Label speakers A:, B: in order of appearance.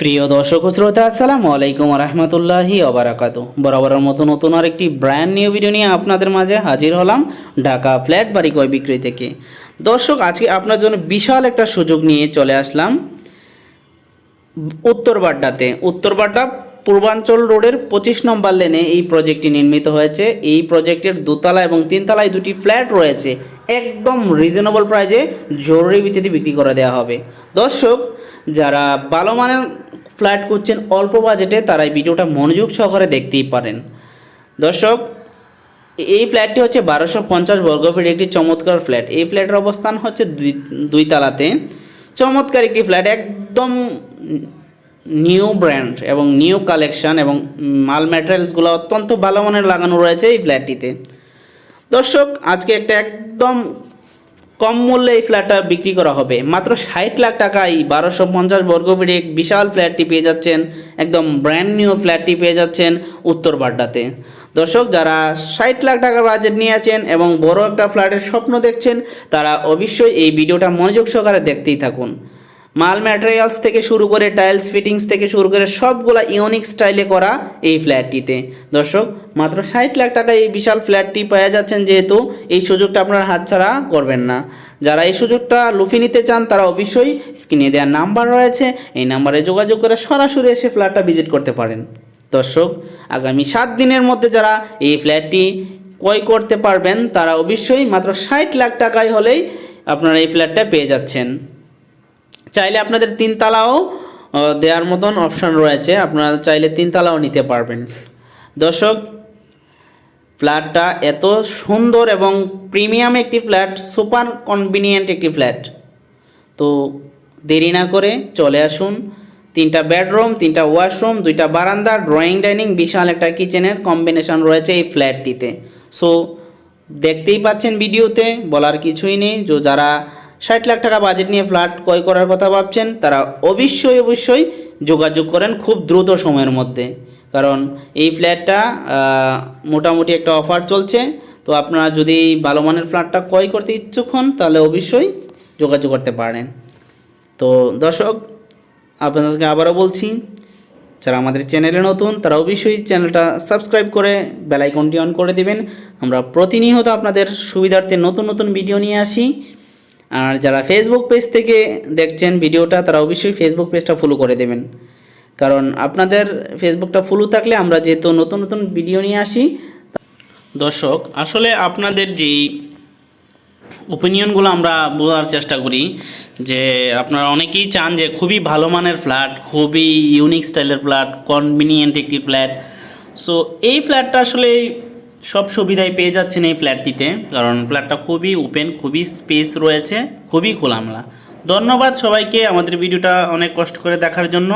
A: প্রিয় দর্শক শ্রোতা, আসসালামু আলাইকুম রহমতুল্লাহি অবরাকাতু বরাবরের মতো নতুন আরেকটি ব্র্যান্ড নিউ ভিডিও নিয়ে আপনাদের মাঝে হাজির হলাম ঢাকা ফ্ল্যাট বাড়ি ক্রয় বিক্রি থেকে। দর্শক, আজকে আপনার জন্য বিশাল একটা সুযোগ নিয়ে চলে আসলাম উত্তর বাড্ডাতে। উত্তর বাড্ডা পূর্বাঞ্চল রোডের পঁচিশ নম্বর লেনে এই প্রজেক্টটি নির্মিত হয়েছে। এই প্রজেক্টের দোতলা এবং তিনতলায় দুটি ফ্ল্যাট রয়েছে। একদম রিজনেবল প্রাইজে জরুরি ভিত্তিতে বিক্রি করে দেওয়া হবে। দর্শক, যারা ভালো মানের ফ্ল্যাট করছেন অল্প বাজেটে তারা এই ভিডিওটা মনোযোগ সহকারে দেখতেই পারেন। দর্শক, এই ফ্ল্যাটটি হচ্ছে বারোশো পঞ্চাশ বর্গফিট একটি চমৎকার ফ্ল্যাট এই ফ্ল্যাটের অবস্থান হচ্ছে দুই দুই তালাতে। চমৎকার একটি ফ্ল্যাট একদম নিউ ব্র্যান্ড এবং নিউ কালেকশন এবং মাল ম্যাটেরিয়ালসগুলো অত্যন্ত ভালো মানের লাগানো রয়েছে এই ফ্ল্যাটটিতে দর্শক, আজকে একটা একদম কম মূল্যে এই ফ্ল্যাটটা বিক্রি করা হবে। মাত্র ষাট লাখ টাকায় বারোশো পঞ্চাশ বর্গফিট এক বিশাল ফ্ল্যাটটি পেয়ে যাচ্ছেন, একদম ব্র্যান্ড নিউ ফ্ল্যাটটি পেয়ে যাচ্ছেন উত্তর বাড্ডাতে। দর্শক, যারা ষাট লাখ টাকা বাজেট নিয়ে আছেন এবং বড় একটা ফ্ল্যাটের স্বপ্ন দেখছেন, তারা অবশ্যই এই ভিডিওটা মনোযোগ সহকারে দেখতেই থাকুন। মাল ম্যাটেরিয়ালস থেকে শুরু করে টাইলস ফিটিংস থেকে শুরু করে সবগুলা ইউনিক স্টাইলে করা এই ফ্ল্যাটটিতে দর্শক, মাত্র ষাট লাখ টাকা এই বিশাল ফ্ল্যাটটি পেয়ে যাচ্ছেন যেহেতু এই সুযোগটা আপনারা হাতছাড়া করবেন না। যারা এই সুযোগটা লুফে নিতে চান, তারা অবশ্যই স্ক্রিনে দেওয়ার নাম্বার রয়েছে। এই নাম্বারে যোগাযোগ করে সরাসরি এসে ফ্ল্যাটটা ভিজিট করতে পারেন। দর্শক, আগামী সাত দিনের মধ্যে যারা এই ফ্ল্যাটটি ক্রয় করতে পারবেন, তারা অবশ্যই মাত্র ষাট লাখ টাকায় হলেই আপনারা এই ফ্ল্যাটটা পেয়ে যাচ্ছেন। চাইলে আপনাদের তিনতলাও আহ, দেওয়ার মতন অপশন রয়েছে। আপনারা চাইলে তিনতলাও নিতে পারবেন। দর্শক ফ্ল্যাটটা এত সুন্দর এবং প্রিমিয়াম একটি ফ্ল্যাট সুপার কনভিনিয়েন্ট একটি ফ্ল্যাট তো দেরি না করে চলে আসুন। তিনটা বেডরুম তিনটা ওয়াশরুম দুইটা বারান্দা ড্রয়িং ডাইনিং বিশাল একটা কিচেনের কম্বিনেশন রয়েছে এই ফ্ল্যাটটিতে সো দেখতেই পাচ্ছেন ভিডিওতে বলার কিছুই নেই। যে যারা ষাট লাখ টাকা বাজেট নিয়ে ফ্ল্যাট ক্রয় করার কথা ভাবছেন। তারা অবশ্যই অবশ্যই যোগাযোগ করেন খুব দ্রুত সময়ের মধ্যে। কারণ এই ফ্ল্যাটটা মোটামুটি একটা অফার চলছে। তো আপনারা যদি ভালো মানের ফ্ল্যাটটা ক্রয় করতে ইচ্ছুক হন, তাহলে অবশ্যই যোগাযোগ করতে পারেন। তো দর্শক, আপনাদেরকে আবারও বলছি, যারা আমাদের চ্যানেলে নতুন, তারা অবশ্যই চ্যানেলটা সাবস্ক্রাইব করে বেলাইকনটি অন করে দিবেন। আমরা প্রতিনিয়ত আপনাদের সুবিধার্থে নতুন নতুন ভিডিও নিয়ে আসি। আর যারা ফেসবুক পেজ থেকে দেখছেন ভিডিওটা, তারা অবশ্যই ফেসবুক পেজটা ফলো করে দেবেন। কারণ আপনাদের ফেসবুকটা ফলো থাকলে আমরা যেহেতু নতুন নতুন ভিডিও নিয়ে আসি দর্শক, আসলে আপনাদের যেই ওপিনিয়নগুলো আমরা বোঝার চেষ্টা করি, যে আপনারা অনেকেই চান যে খুবই ভালো মানের ফ্ল্যাট খুবই ইউনিক স্টাইলের ফ্ল্যাট কনভিনিয়েন্ট একটি ফ্ল্যাট সো এই ফ্ল্যাটটা আসলে সব সুবিধাই পেয়ে যাচ্ছেন এই ফ্ল্যাটটিতে। কারণ ফ্ল্যাটটা খুবই ওপেন খুবই স্পেস রয়েছে, খুবই খোলামলা। ধন্যবাদ সবাইকে আমাদের ভিডিওটা অনেক কষ্ট করে দেখার জন্য।